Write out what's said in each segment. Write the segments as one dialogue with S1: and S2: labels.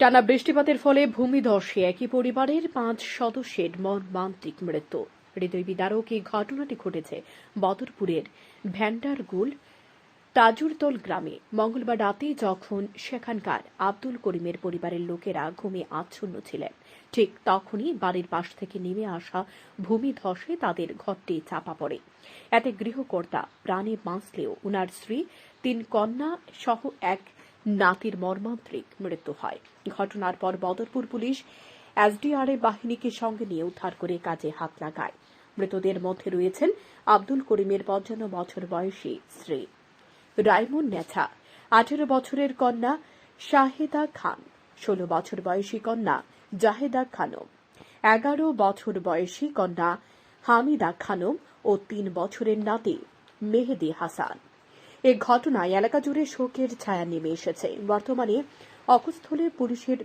S1: টানা বৃষ্টিপাতের ফলে ভূমিধসে একই পরিবারের পাঁচ সদস্যের মর্মান্তিক মৃত্যু। হৃদয় বিদারক এই ঘটনাটি ঘটেছে বদরপুরের ভ্যান্ডারগুল তাজুরতল গ্রামে। মঙ্গলবার রাতে যখন সেখানকার আব্দুল করিমের পরিবারের লোকেরা ঘুমে আচ্ছন্ন ছিলেন, ঠিক তখনই বাড়ির পাশ থেকে নেমে আসা ভূমিধসে তাদের ঘরটি চাপা পড়ে। এতে গৃহকর্তা প্রাণে বাঁচলেও উনার স্ত্রী, তিন কন্যা সহ এক নাতির মর্মান্তিক মৃত্যু হয়। ঘটনার পর বদরপুর পুলিশ এসডিআরএফ বাহিনীকে সঙ্গে নিয়ে উদ্ধার করে কাজে হাত লাগায়। মৃতদের মধ্যে রয়েছেন আব্দুল করিমের পঞ্চান্ন বছর বয়সী স্ত্রী রাইমন নেছা, আঠেরো বছরের কন্যা শাহেদা খান, ষোলো বছর বয়সী কন্যা জাহেদা খানম, এগারো বছর বয়সী কন্যা হামিদা খানম ও তিন বছরের নাতি মেহেদি হাসান। এ ঘটনায় এলাকা জুড়ে শোকের ছায়া নেমে এসেছে। বর্তমানে অকুস্থলে পুলিশের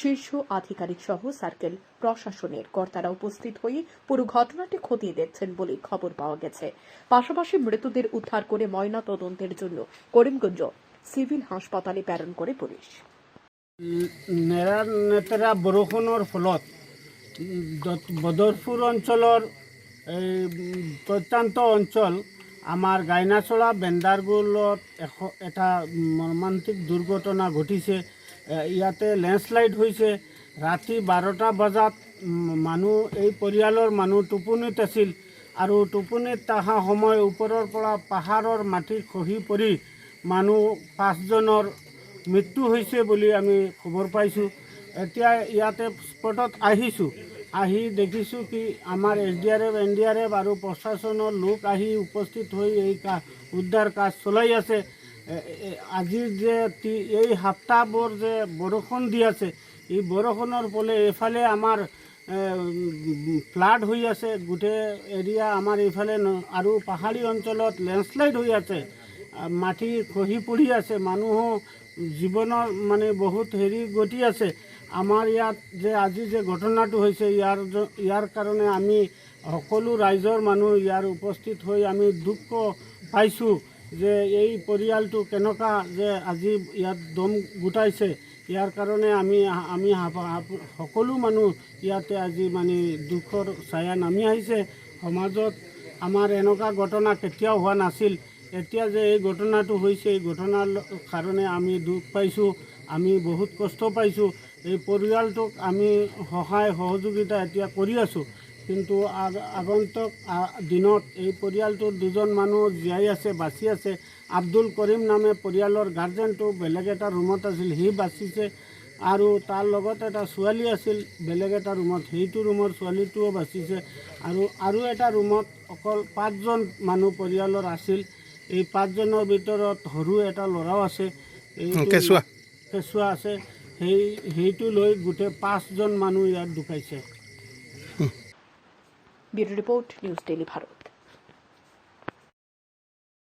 S1: শীর্ষ আধিকারিক সহ সার্কেল প্রশাসনের কর্তারা উপস্থিত হয়ে পুরো ঘটনাটি খতিয়ে দেখছেন বলে খবর পাওয়া গেছে। পাশাপাশি মৃতদের উদ্ধার করে ময়না তদন্তের জন্য করিমগঞ্জ সিভিল হাসপাতালে প্রেরণ করে পুলিশ।
S2: নেতেৰা বৰষুণৰ ফলত বদৰপুৰ অঞ্চলৰ, এই অঞ্চল আমাৰ গাইনাচলা বেণ্ডাৰগুলত এশ এটা মৰ্মান্তিক দুৰ্ঘটনা ঘটিছে। ইয়াতে লেণ্ডশ্লাইড হৈছে। ৰাতি বাৰটা বজাত মানুহ, এই পৰিয়ালৰ মানুহ টোপনিত আছিল আৰু টোপনিত অহা সময় ওপৰৰ পৰা পাহাৰৰ মাটি খহি পৰি মানুহ পাঁচজনৰ মৃত্যু হৈছে বুলি আমি খবৰ পাইছোঁ। এতিয়া ইয়াতে স্পটত আহিছোঁ। আহি দেখিছোঁ কি আমাৰ S D R F, N D R F আৰু প্ৰশাসনৰ লোক আহি উপস্থিত হৈ এই কা, উদ্ধাৰ কাজ চলাই আছে। আজিৰ যে এই সপ্তাহবোৰ যে বৰষুণ দি আছে, এই বৰষুণৰ ফলে এইফালে আমাৰ ফ্লাড হৈ আছে, গোটেই এৰিয়া আমাৰ এইফালে আৰু পাহাৰী অঞ্চলত লেণ্ডশ্লাইড হৈ আছে। মাটি খহি পৰি আছে, মানুহো জীৱনৰ মানে বহুত হেৰি গতি আছে। আমাৰ ইয়াত যে আজি যে ঘটনাটো হৈছে, ইয়াৰ ইয়াৰ কাৰণে আমি সকলো ৰাইজৰ মানুহ ইয়াৰ উপস্থিত হৈ আমি দুখ পাইছোঁ যে এই পৰিয়ালটো কেনেকুৱা যে আজি ইয়াত দম গোটাইছে। ইয়াৰ কাৰণে আমি আমি সকলো মানুহ ইয়াতে আজি মানে দুখৰ ছায়া নামি আহিছে। সমাজত আমাৰ এনেকুৱা ঘটনা কেতিয়াও হোৱা নাছিল। এতিয়া যে এই ঘটনাটো হৈছে, এই ঘটনাৰ কাৰণে আমি দুখ পাইছোঁ, আমি বহুত কষ্ট পাইছোঁ। এই পৰিয়ালটোক আমি সহায় সহযোগিতা এতিয়া কৰি আছোঁ। কিন্তু আগ- আগন্তুক দিনত এই পৰিয়ালটোৰ দুজন মানুহ জীয়াই আছে বাচি আছে। আব্দুল কৰিম নামে পৰিয়ালৰ গাৰ্জেনটো বেলেগ এটা ৰুমত আছিল সি বাচিছে। আৰু তাৰ লগত এটা ছোৱালী আছিল বেলেগ এটা ৰুমত। সেইটো ৰুমৰ ছোৱালীটোও বাচিছে। আৰু আৰু এটা ৰুমত অকল পাঁচজন মানুহ পৰিয়ালৰ আছিল। এই পাঁচজনৰ ভিতৰত সৰু এটা ল'ৰাও আছে।
S3: কেঁচুৱা।
S2: কেঁচুৱা আছে। সেই সেইটো লৈ গোটেই পাঁচজন মানুহ ইয়াত ঢুকাইছে।
S1: Bureau report news daily Bharat